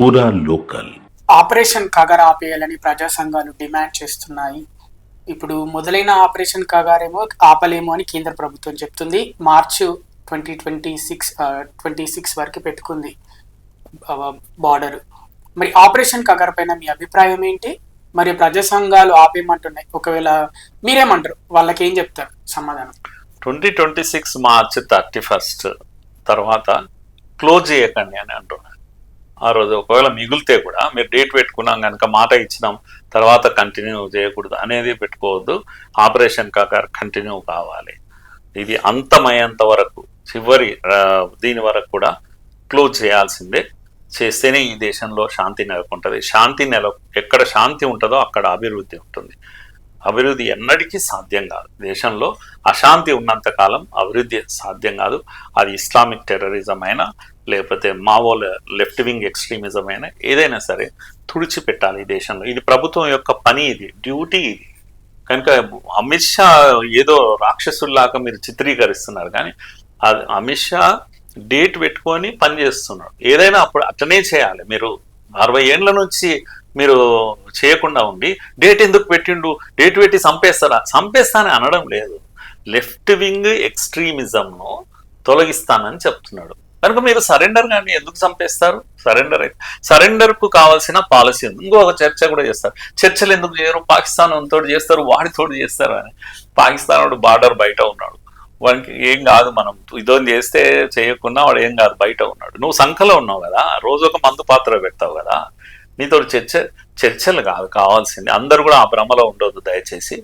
పూరా local. Operation Kagar ఆపేయాలని ప్రజా సంఘాలు డిమాండ్ చేస్తున్నాయి. ఇప్పుడు మొదలైన ఆపరేషన్ కగారేమో ఆపలేము అని కేంద్ర ప్రభుత్వం చెప్తుంది. March twenty twenty six twenty six వరకు పెట్టుకుంది బార్డర్. మరి ఆపరేషన్ కగార్ పైన మీ అభిప్రాయం ఏంటి? మరి ప్రజా సంఘాలు ఆపేయమంటున్నాయి. ఒకవేళ మీరేమంటారు? వాళ్ళకి ఏం చెప్తారు? సమాధానం. Twenty twenty six March thirty first తర్వాత క్లోజ్ చేయకండి అని అంటున్నాను ఆ రోజు ఒకవేళ మిగిలితే కూడా మీరు డేట్ పెట్టుకున్నాం కనుక మాట ఇచ్చినాం తర్వాత కంటిన్యూ చేయకూడదు అనేది పెట్టుకోవద్దు. ఆపరేషన్ కాక కంటిన్యూ కావాలి. ఇది అంతమయ్యేంత వరకు చివరి దీని వరకు కూడా క్లోజ్ చేయాల్సిందే. చేస్తేనే ఈ దేశంలో శాంతి నెలకొంటుంది. శాంతి నెల ఎక్కడ శాంతి ఉంటుందో అక్కడ అభివృద్ధి ఉంటుంది. అభివృద్ధి ఎన్నటికీ సాధ్యం కాదు. దేశంలో అశాంతి ఉన్నంత కాలం అభివృద్ధి సాధ్యం కాదు. అది ఇస్లామిక్ టెర్రరిజం అయినా లేకపోతే మావోల లెఫ్ట్ వింగ్ ఎక్స్ట్రీమిజం అయినా ఏదైనా సరే తుడిచిపెట్టాలి ఈ దేశంలో. ఇది ప్రభుత్వం యొక్క పని ఇది డ్యూటీ ఇది. కనుక అమిత్ షా ఏదో రాక్షసుల్లాగా మీరు చిత్రీకరిస్తున్నారు కానీ అది అమిత్ షా డేట్ పెట్టుకొని పని చేస్తున్నాడు. ఏదైనా అప్పుడు అట్లనే చేయాలి. మీరు అరవై ఏండ్ల నుంచి మీరు చేయకుండా ఉండి డేట్ ఎందుకు పెట్టిండు డేట్ పెట్టి చంపేస్తారా? చంపేస్తానని అనడం లేదు. లెఫ్ట్ వింగ్ ఎక్స్ట్రీమిజంను తొలగిస్తానని చెప్తున్నాడు. కనుక మీరు సరెండర్ కానీ ఎందుకు చంపేస్తారు? సరెండర్ అయితే సరెండర్కు కావాల్సిన పాలసీ ఉంది. ఇంకొక చర్చ కూడా చేస్తారు. చర్చలు ఎందుకు చేయరు? పాకిస్తాన్ తోటి చేస్తారు వాడితోటి చేస్తారు అని. పాకిస్తాన్ వాడు బార్డర్ బయట ఉన్నాడు. వానికి ఏం కాదు మనం. ఇదో చేస్తే చేయకుండా వాడు ఏం కాదు బయట ఉన్నాడు. నువ్వు సంఖలో ఉన్నావు కదా? రోజు ఒక మందు పాత్ర పెడతావు కదా? మీతో చర్చ చర్చలు కాదు కావాల్సింది. అందరూ కూడా ఆ భ్రమలో ఉండొద్దు దయచేసి.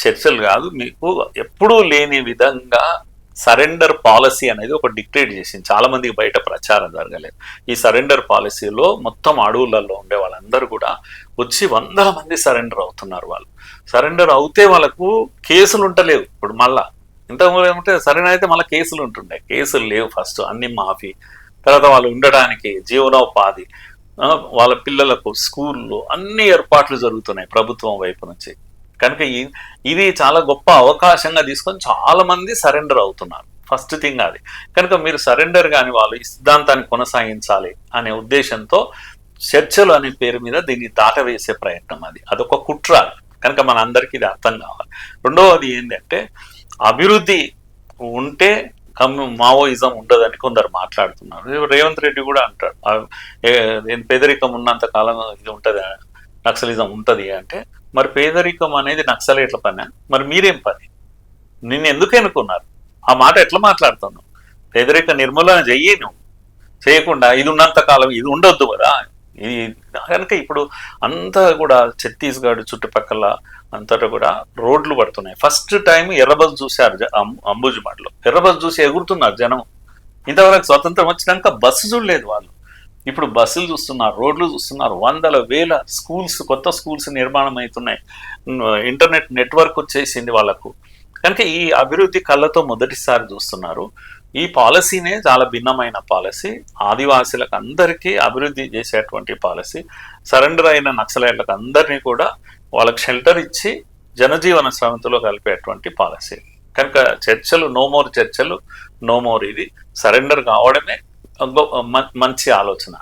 చర్చలు కాదు మీకు ఎప్పుడూ లేని విధంగా సరెండర్ పాలసీ అనేది ఒక డిక్టేట్ చేసింది. చాలా మందికి బయట ప్రచారం జరగలేదు. ఈ సరెండర్ పాలసీలో మొత్తం అడవులలో ఉండే వాళ్ళందరూ కూడా వచ్చి వందల మంది సరెండర్ అవుతున్నారు వాళ్ళు. సరెండర్ అవుతే వాళ్ళకు కేసులు ఉంటలేవు ఇప్పుడు మళ్ళా ఇంతకుముందు ఏమంటే సరైన అయితే మళ్ళీ కేసులు ఉంటుండే. కేసులు లేవు ఫస్ట్ అన్ని మాఫీ. తర్వాత వాళ్ళు ఉండడానికి జీవనోపాధి. వాళ్ళ పిల్లలకు స్కూళ్ళు అన్ని ఏర్పాట్లు జరుగుతున్నాయి ప్రభుత్వం వైపు నుంచి. కనుక ఈ- ఇది చాలా గొప్ప అవకాశంగా తీసుకొని చాలా మంది సరెండర్ అవుతున్నారు. ఫస్ట్ థింగ్ అది. కనుక మీరు సరెండర్ కాని వాళ్ళు ఈ సిద్ధాంతాన్ని కొనసాగించాలి అనే ఉద్దేశంతో చర్చలు అనే పేరు మీద దీన్ని దాటవేసే ప్రయత్నం అది. అదొక కుట్ర. కనుక మన అందరికీ ఇది అర్థం కావాలి. రెండవది ఏంటంటే అభివృద్ధి ఉంటే కమ్యూ మావోయిజం ఉండదని కొందరు మాట్లాడుతున్నారు. రేవంత్ రెడ్డి కూడా అంటాడు. నేను పేదరికం ఉన్నంత కాలం ఇది ఉంటది? నక్సలిజం ఉంటది అంటే మరి పేదరికం అనేది నక్సలేట్ల పని. మరి మీరేం పని? నిన్ను ఎందుకు ఎన్నుకున్నారు? ఆ మాట ఎట్లా మాట్లాడుతున్నావు? పేదరిక నిర్మూలన చెయ్యి నువ్వు. చేయకుండా ఇది ఉన్నంత కాలం ఇది ఉండొద్దు కదా. ఇది కనుక ఇప్పుడు అంతా కూడా ఛత్తీస్గఢ్ చుట్టుపక్కల అంతటా కూడా రోడ్లు పడుతున్నాయి. ఫస్ట్ టైం ఎర్రబస్ చూశారు జ- అం- ఎర్రబస్ చూసి ఎగురుతున్నారు జనం. ఇంతవరకు స్వతంత్రం వచ్చినాక బస్సు చూడలేదు వాళ్ళు. ఇప్పుడు బస్సులు చూస్తున్నారు రోడ్లు చూస్తున్నారు వందల వేల స్కూల్స్ కొత్త స్కూల్స్ నిర్మాణం అవుతున్నాయి. ఇంటర్నెట్ నెట్వర్క్ వచ్చేసింది వాళ్ళకు. కనుక ఈ అభివృద్ధి కళ్ళతో మొదటిసారి చూస్తున్నారు. ఈ పాలసీనే చాలా భిన్నమైన పాలసీ. ఆదివాసులకు అందరికీ అభివృద్ధి చేసేటువంటి పాలసీ. సరెండర్ అయిన నక్సలైట్లకు అందరినీ కూడా వాళ్ళకి షెల్టర్ ఇచ్చి జనజీవన శ్రమతిలో కలిపేటువంటి పాలసీ. కనుక చర్చలు నో మోర్ చర్చలు నో మోర్ ఇది. సరెండర్ కావడమే మంచి ఆలోచన.